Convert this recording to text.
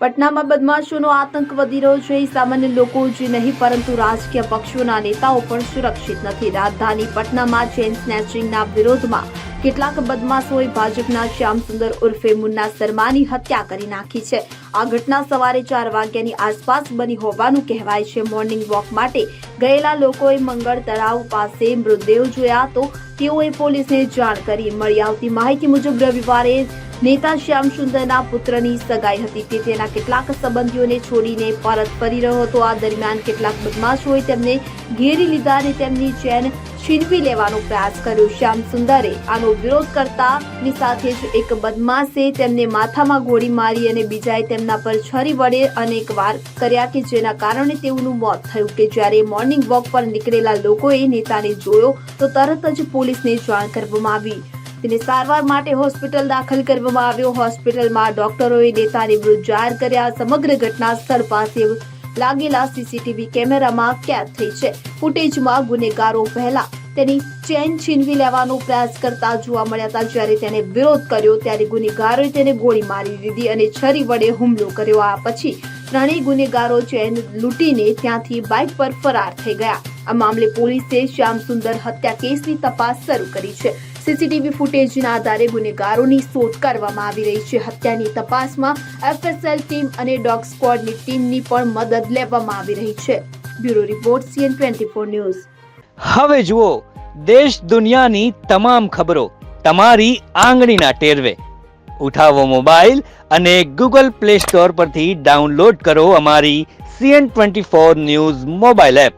પટનામાં બદમાશોનો આતંક વધી રહ્યો છે. સામાન્ય લોકો જ નહીં, પરંતુ રાજકીય પક્ષોના નેતાઓ પણ સુરક્ષિત નથી. રાજધાની પટનામાં ચેન સ્નેચિંગના વિરોધમાં કેટલાક બદમાશોએ ભાજપના શ્યામસુંદર ઉર્ફે મુન્ના શર્માની હત્યા કરી નાખી છે. આ ઘટના સવારે ચાર વાગ્યાની આસપાસ બની હોવાનું કહેવાય છે. મોર્નિંગ વોક માટે ગયેલા લોકોએ મંગળ તળાવ પાસે મૃતદેહ જોયા તો તેઓએ પોલીસને જાણ કરી. મળી આવતી માહિતી મુજબ રવિવારે નેતા શ્યામ સુંદરના પુત્રની સગાઈ હતી તે તેના કેટલાક સંબંધીઓને છોડીને પરત ફરી રહ્યો હતો. આ દરમિયાન કેટલાક બદમાશોએ તેમને ઘેરી લીધા અને તેમની ચેન છીનવી લેવાનો પ્રયાસ કર્યો. શ્યામ સુંદરે આનો વિરોધ કરતા ની સાથે જ એક બદમાશે તેમને માથામાં ગોળી મારી અને બીજાએ તેમના પર છરી વડે અનેક વાર કર્યા કે જેના કારણે તેઓનું મોત થયું કે જ્યારે મોર્નિંગ વોક પર નીકળેલા લોકોએ નેતાને જોયો તો તરત જ પોલીસને જાણ કરવામાં આવી. તેને સારવાર માટે હોસ્પિટલ દાખલ કરવામાં આવ્યો. હોસ્પિટલમાં ડોક્ટરોએ નેતાને મૃત જાહેર કર્યા. સમગ્ર ઘટના સ્થળ પાસે લાગેલા સીસીટીવી કેમેરામાં કેદ થઈ છે. ફૂટેજમાં ગુનેગારો પહેલા તેની ચેન છીનવી લેવાનો પ્રયાસ કરતા જોવા મળ્યા હતા. જ્યારે તેને વિરોધ કર્યો, ત્યારે ગુનેગારોએ તેને ગોળી મારી દીધી અને છરી વડે હુમલો કર્યો. આ પછી ત્રણેય ગુનેગારો ચેન લૂંટીને ત્યાંથી બાઇક પર ફરાર થઈ ગયા. આ મામલે પોલીસે શ્યામ સુંદર હત્યા કેસની તપાસ શરૂ કરી છે. સીસીટીવી ફૂટેજના આધારે ગુનેગારોની શોધ કરવામાં આવી રહી છે. હત્યાની તપાસમાં એફએસએલ ટીમ અને ડોગ સ્ક્વોડની ટીમની પણ મદદ લેવામાં આવી રહી છે. Bureau report, CN twenty four news. હવે જુઓ, દેશ દુનિયાની તમામ ખબરો તમારી આંગળીના ટેરવે. ઉઠાવો મોબાઈલ અને ગૂગલ પ્લે સ્ટોર પરથી ડાઉનલોડ કરો અમારી CN twenty four news mobile app.